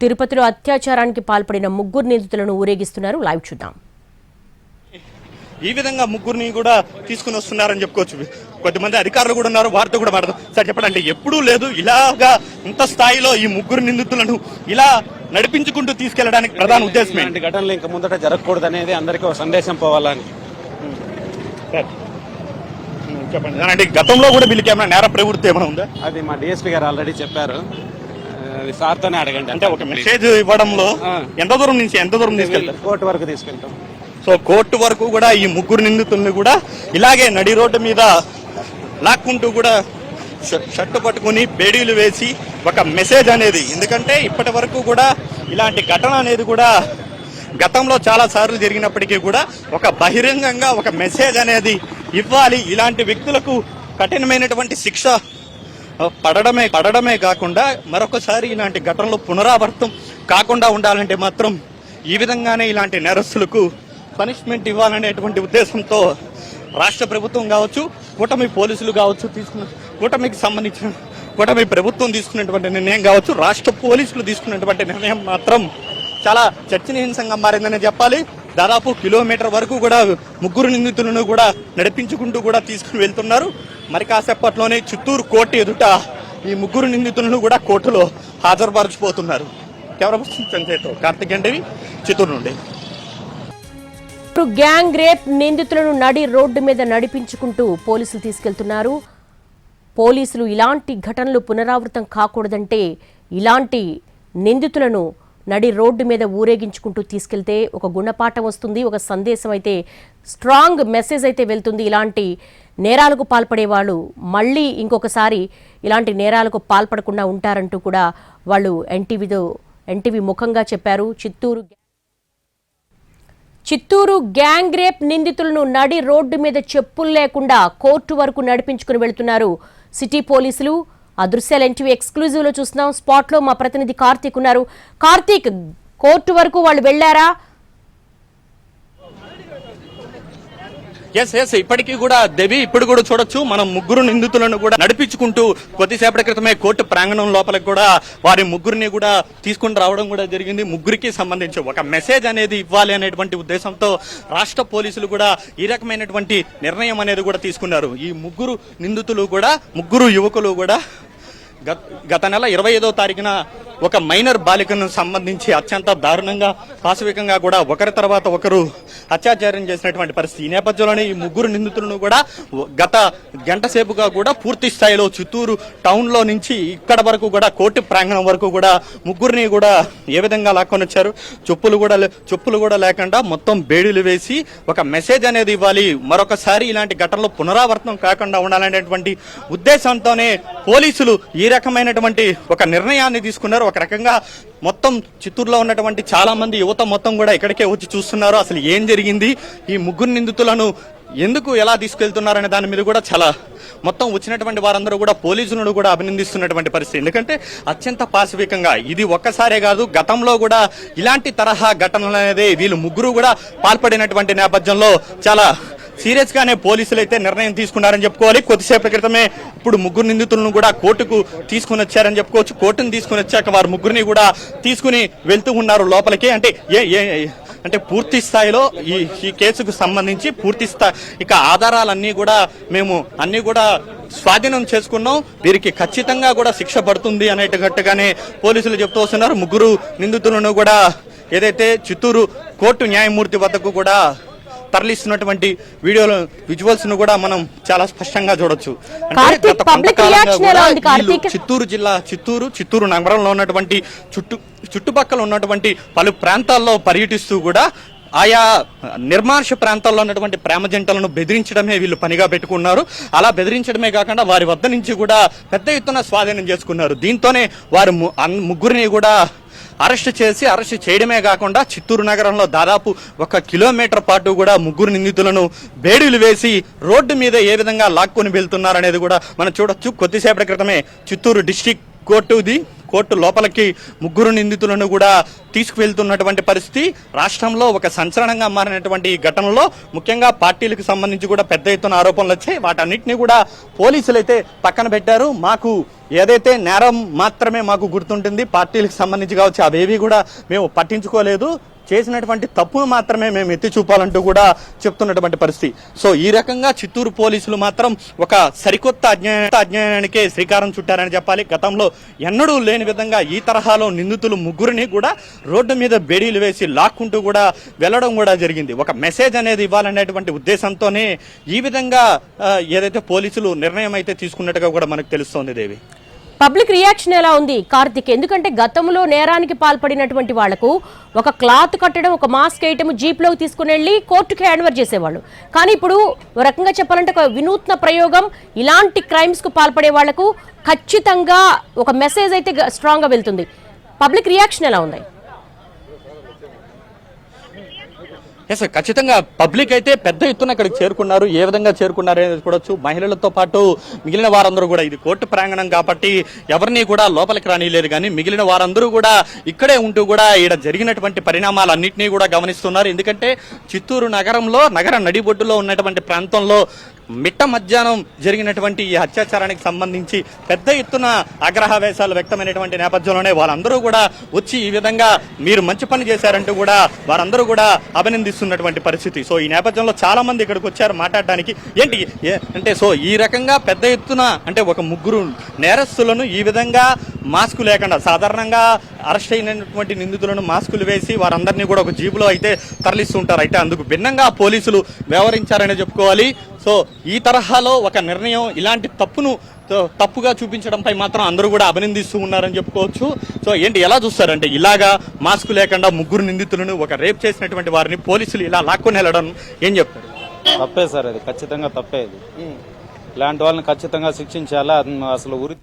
తిరుపతిలో అత్యాచారానికి పాల్పడిన ముగ్గురు నిందితులను ఊరేగిస్తున్నారు. లైవ్ చూద్దాం. ఈ విధంగా ముగ్గురిని కూడా తీసుకుని వస్తున్నారని చెప్పుకోవచ్చు. కొంతమంది అధికారులు కూడా ఉన్నారు వారితో కూడా మాట్లాడదాం సార్ చెప్పండి అంటే ఎప్పుడూ లేదు. ఇలాగా ఇంత స్థాయిలో ఈ ముగ్గురు నిందితులను ఇలా నడిపించుకుంటూ తీసుకెళ్ళడానికి ప్రధాన ఉద్దేశం ఏంటి? ఇలాంటి ఘటనలు ఇంకా ముందట జరగకూడదు అనేది అందరికీ ఒక సందేశం పోవాలని. చెప్పండి. అంటే గతంలో కూడా వీళ్ళకి ఏమైనా నేర ప్రవృత్తి ఏమైనా ఉందా? అది మా డిఎస్పీ గారు ఆల్రెడీ చెప్పారు. సార్తోనే అడగండి. అంటే ఒక మెసేజ్ ఇవ్వడంలో. ఎంత దూరం నుంచి ఎంత దూరం తీసుకెళ్తారు? కోర్టు వరకు తీసుకెళ్తాం. సో కోర్టు వరకు కూడా ఈ ముగ్గురు నిందితుల్ని కూడా ఇలాగే నడి రోడ్డు మీద లాక్కుంటూ కూడా షర్టు పట్టుకుని బేడీలు వేసి ఒక మెసేజ్ అనేది. ఎందుకంటే ఇప్పటి వరకు కూడా ఇలాంటి ఘటన అనేది కూడా గతంలో చాలా సార్లు జరిగినప్పటికీ కూడా ఒక బహిరంగంగా ఒక మెసేజ్ అనేది ఇవ్వాలి. ఇలాంటి వ్యక్తులకు కఠినమైనటువంటి శిక్ష పడడమే పడడమే కాకుండా మరొకసారి ఇలాంటి ఘటనలు పునరావృతం కాకుండా ఉండాలంటే మాత్రం ఈ విధంగానే ఇలాంటి నేరస్తులకు పనిష్మెంట్ ఇవ్వాలనేటువంటి ఉద్దేశంతో రాష్ట్ర ప్రభుత్వం కావచ్చు కూటమి పోలీసులు కావచ్చు తీసుకున్న కూటమికి సంబంధించిన కూటమి ప్రభుత్వం తీసుకున్నటువంటి నిర్ణయం కావచ్చు రాష్ట్ర పోలీసులు తీసుకున్నటువంటి నిర్ణయం మాత్రం చాలా చర్చనీయాంశంగా మారిందని చెప్పాలి. దాదాపు కిలోమీటర్ వరకు కూడా ముగ్గురు నిందితులను కూడా నడిపించుకుంటూ కూడా తీసుకుని వెళ్తున్నారు. మరి కాసేపట్లోనే చిత్తూరు కోర్టు ఎదుట ఈ ముగ్గురు నిందితులను కూడా కోర్టులో హాజరుపరచిపోతున్నారు కెమెరా పర్సన్ సంజయ్తో కార్తిక్ అండేవి చిత్తూరు నుండి. ఇప్పుడు గ్యాంగ్ రేప్ నిందితులను నడి రోడ్డు మీద నడిపించుకుంటూ పోలీసులు తీసుకెళ్తున్నారు. పోలీసులు ఇలాంటి ఘటనలు పునరావృతం కాకూడదంటే ఇలాంటి నిందితులను నడి రోడ్డు మీద ఊరేగించుకుంటూ తీసుకెళ్తే ఒక గుణపాఠం వస్తుంది ఒక సందేశం అయితే స్ట్రాంగ్ మెసేజ్ అయితే వెళ్తుంది. ఇలాంటి నేరాలకు పాల్పడే వాళ్ళు మళ్ళీ ఇంకొకసారి ఇలాంటి నేరాలకు పాల్పడకుండా ఉంటారంటూ కూడా వాళ్ళు ఎన్టీవీతో ఎన్టీవీ ముఖంగా చెప్పారు. చిత్తూరు చిత్తూరు గ్యాంగ్ రేప్ నిందితులను నడి రోడ్డు మీద చెప్పులు లేకుండా కోర్టు వరకు నడిపించుకుని వెళ్తున్నారు సిటీ పోలీసులు. ఆ దృశ్యాలు ఎన్టీవీ ఎక్స్క్లూజివ్లో చూస్తున్నాం. స్పాట్లో మా ప్రతినిధి కార్తీక్ ఉన్నారు. కార్తీక్ కోర్టు వరకు వాళ్ళు వెళ్ళారా ఎస్ ఎస్ ఇప్పటికీ కూడా దేవి ఇప్పుడు కూడా చూడొచ్చు. మనం ముగ్గురు నిందితులను కూడా నడిపించుకుంటూ కొద్దిసేపటి క్రితమే కోర్టు ప్రాంగణం లోపలికి కూడా వారి ముగ్గురిని కూడా తీసుకుని రావడం కూడా జరిగింది. ముగ్గురికి సంబంధించి ఒక మెసేజ్ అనేది ఇవ్వాలి అనేటువంటి ఉద్దేశంతో రాష్ట్ర పోలీసులు కూడా ఈ రకమైనటువంటి నిర్ణయం అనేది కూడా తీసుకున్నారు. ఈ ముగ్గురు నిందితులు కూడా ముగ్గురు యువకులు కూడా గత గత నెల ఇరవై ఐదో తారీఖున ఒక మైనర్ బాలికను సంబంధించి అత్యంత దారుణంగా పాశవికంగా కూడా ఒకరి తర్వాత ఒకరు అత్యాచారం చేసినటువంటి పరిస్థితి. ఈ నేపథ్యంలోనే ఈ ముగ్గురు నిందితులను కూడా గత గంట సేపుగా కూడా పూర్తి స్థాయిలో చిత్తూరు టౌన్లో నుంచి ఇక్కడ వరకు కూడా కోర్టు ప్రాంగణం వరకు కూడా ముగ్గురిని కూడా ఏ విధంగా లాక్కొని వచ్చారు? చెప్పులు కూడా చెప్పులు కూడా లేకుండా మొత్తం బేడీలు వేసి ఒక మెసేజ్ అనేది ఇవ్వాలి. మరొకసారి ఇలాంటి ఘటనలు పునరావర్తనం కాకుండా ఉండాలనేటువంటి ఉద్దేశంతోనే పోలీసులు ఈ రకమైనటువంటి ఒక నిర్ణయాన్ని తీసుకున్నారు. ఒక రకంగా మొత్తం చిత్తూరులో ఉన్నటువంటి చాలా మంది యువత మొత్తం కూడా ఇక్కడికే వచ్చి చూస్తున్నారు. అసలు ఏం జరిగింది? ఈ ముగ్గురు నిందితులను ఎందుకు ఎలా తీసుకెళ్తున్నారనే దాని మీద కూడా చాలా మొత్తం వచ్చినటువంటి వారందరూ కూడా పోలీసులను కూడా అభినందిస్తున్నటువంటి పరిస్థితి. ఎందుకంటే అత్యంత పాశవికంగా ఇది ఒక్కసారే కాదు గతంలో కూడా ఇలాంటి తరహా ఘటనలు అనేది వీళ్ళు ముగ్గురు కూడా పాల్పడినటువంటి నేపథ్యంలో చాలా సీరియస్ గానే పోలీసులు అయితే నిర్ణయం తీసుకున్నారని చెప్పుకోవాలి. కొద్దిసేపటి క్రితమే ఇప్పుడు ముగ్గురు నిందితులను కూడా కోర్టుకు తీసుకుని వచ్చారని చెప్పుకోవచ్చు. కోర్టును తీసుకుని వచ్చాక వారు ముగ్గురిని కూడా తీసుకుని వెళ్తూ ఉన్నారు లోపలికి. అంటే ఏ ఏ అంటే పూర్తి స్థాయిలో ఈ ఈ కేసుకు సంబంధించి పూర్తి స్థాయి ఇక ఆధారాలన్నీ కూడా మేము అన్ని కూడా స్వాధీనం చేసుకున్నాం. వీరికి ఖచ్చితంగా కూడా శిక్ష పడుతుంది అనేటట్టుగానే పోలీసులు చెప్తూ వస్తున్నారు. ముగ్గురు నిందితులను కూడా ఏదైతే చిత్తూరు కోర్టు న్యాయమూర్తి వద్దకు కూడా తరలిస్తున్నటువంటి వీడియోలు విజువల్స్ను కూడా మనం చాలా స్పష్టంగా చూడొచ్చు. అంటే గత కొంతకాలంగా కూడా వీళ్ళు? చిత్తూరు జిల్లా చిత్తూరు చిత్తూరు నగరంలో ఉన్నటువంటి చుట్టు చుట్టుపక్కల ఉన్నటువంటి పలు ప్రాంతాల్లో పర్యటిస్తూ కూడా ఆయా నిర్మానుష ప్రాంతాల్లో ఉన్నటువంటి ప్రేమ జంటలను బెదిరించడమే వీళ్ళు పనిగా పెట్టుకున్నారు. అలా బెదిరించడమే కాకుండా వారి వద్ద నుంచి కూడా పెద్ద ఎత్తున స్వాధీనం చేసుకున్నారు. దీంతోనే వారు ముగ్గురిని కూడా అరెస్ట్ చేసి అరెస్ట్ చేయడమే కాకుండా చిత్తూరు నగరంలో దాదాపు ఒక కిలోమీటర్ పాటు కూడా ముగ్గురు నిందితులను బేడీలు వేసి రోడ్డు మీద ఏ విధంగా లాక్కొని వెళ్తున్నారనేది కూడా మనం చూడొచ్చు. కొద్దిసేపటి క్రితమే చిత్తూరు డిస్టిక్ కోర్టుది కోర్టు లోపలికి ముగ్గురు నిందితులను కూడా తీసుకువెళ్తున్నటువంటి పరిస్థితి. రాష్ట్రంలో ఒక సంచలనంగా మారినటువంటి ఈ ఘటనలో ముఖ్యంగా పార్టీలకు సంబంధించి కూడా పెద్ద ఎత్తున ఆరోపణలు వచ్చాయి. వాటన్నిటిని కూడా పోలీసులు అయితే పక్కన పెట్టారు. మాకు ఏదైతే నేరం మాత్రమే మాకు గుర్తుంటుంది పార్టీలకు సంబంధించి కావచ్చు అవేవి కూడా మేము పట్టించుకోలేదు. చేసినటువంటి తప్పును మాత్రమే మేము ఎత్తి చూపాలంటూ కూడా చెప్తున్నటువంటి పరిస్థితి. సో ఈ రకంగా చిత్తూరు పోలీసులు మాత్రం ఒక సరికొత్త అజ్ఞాన అజ్ఞానానికే శ్రీకారం చుట్టారని చెప్పాలి. గతంలో ఎన్నడూ లేని విధంగా ఈ తరహాలో నిందితులు ముగ్గురిని కూడా రోడ్డు మీద బేడీలు వేసి లాక్కుంటూ కూడా వెళ్ళడం కూడా జరిగింది. ఒక మెసేజ్ అనేది ఇవ్వాలనేటువంటి ఉద్దేశంతోనే ఈ విధంగా ఏదైతే పోలీసులు నిర్ణయం అయితే తీసుకున్నట్టుగా కూడా మనకు తెలుస్తోంది దేవి. పబ్లిక్ రియాక్షన్ ఎలా ఉంది కార్తిక్? ఎందుకంటే గతంలో నేరానికి పాల్పడినటువంటి వాళ్ళకు ఒక క్లాత్ కట్టడం ఒక మాస్క్ వేయటం జీప్లోకి తీసుకుని వెళ్ళి కోర్టుకి హ్యాండ్ఓవర్ చేసేవాళ్ళు. కానీ ఇప్పుడు ఓ రకంగా చెప్పాలంటే ఒక వినూత్న ప్రయోగం ఇలాంటి క్రైమ్స్కు పాల్పడే వాళ్ళకు ఖచ్చితంగా ఒక మెసేజ్ అయితే స్ట్రాంగ్గా వెళ్తుంది. పబ్లిక్ రియాక్షన్ ఎలా ఉంది? ఎస్ ఖచ్చితంగా పబ్లిక్ అయితే పెద్ద ఎత్తున ఇక్కడికి చేరుకున్నారు. ఏ విధంగా చేరుకున్నారు అనేది చూడొచ్చు. మహిళలతో పాటు మిగిలిన వారందరూ కూడా ఇది కోర్టు ప్రాంగణం కాబట్టి ఎవరిని కూడా లోపలికి రానిలేదు కానీ మిగిలిన వారందరూ కూడా ఇక్కడే ఉంటూ కూడా ఈడ జరిగినటువంటి పరిణామాలన్నింటినీ కూడా గమనిస్తున్నారు. ఎందుకంటే చిత్తూరు నగరంలో నగర నడిబొడ్డులో ఉన్నటువంటి ప్రాంతంలో మిట్ట మధ్యాహ్నం జరిగినటువంటి ఈ అత్యాచారానికి సంబంధించి పెద్ద ఎత్తున ఆగ్రహవేశాలు వ్యక్తమైనటువంటి నేపథ్యంలోనే వాళ్ళందరూ కూడా వచ్చి ఈ విధంగా మీరు మంచి పని చేశారంటూ కూడా వారందరూ కూడా అభినందిస్తున్నటువంటి పరిస్థితి. సో ఈ నేపథ్యంలో చాలా మంది ఇక్కడికి వచ్చారు మాట్లాడడానికి. ఏంటి? ఏ- అంటే సో ఈ రకంగా పెద్ద ఎత్తున అంటే ఒక ముగ్గురు నేరస్తులను ఈ విధంగా మాస్క్ లేకుండా సాధారణంగా అరెస్ట్ అయినటువంటి నిందితులను మాస్కులు వేసి వారందరినీ కూడా ఒక జీబులో అయితే తరలిస్తుంటారు. అయితే అందుకు భిన్నంగా పోలీసులు వ్యవహరించారనే చెప్పుకోవాలి. సో ఈ తరహాలో ఒక నిర్ణయం ఇలాంటి తప్పును తప్పుగా చూపించడంపై మాత్రం అందరూ కూడా అభినందిస్తూ ఉన్నారని చెప్పుకోవచ్చు. సో ఏంటి ఎలా చూస్తారంటే ఇలాగా మాస్క్ లేకుండా ముగ్గురు నిందితులను ఒక రేప్ చేసినటువంటి వారిని పోలీసులు ఇలా లాక్కొని వెళ్ళడం ఏం చెప్తారు? తప్పే సార్ అది ఖచ్చితంగా తప్పే ఇది. ఇలాంటి వాళ్ళని ఖచ్చితంగా శిక్షించాలా? అసలు ఉరి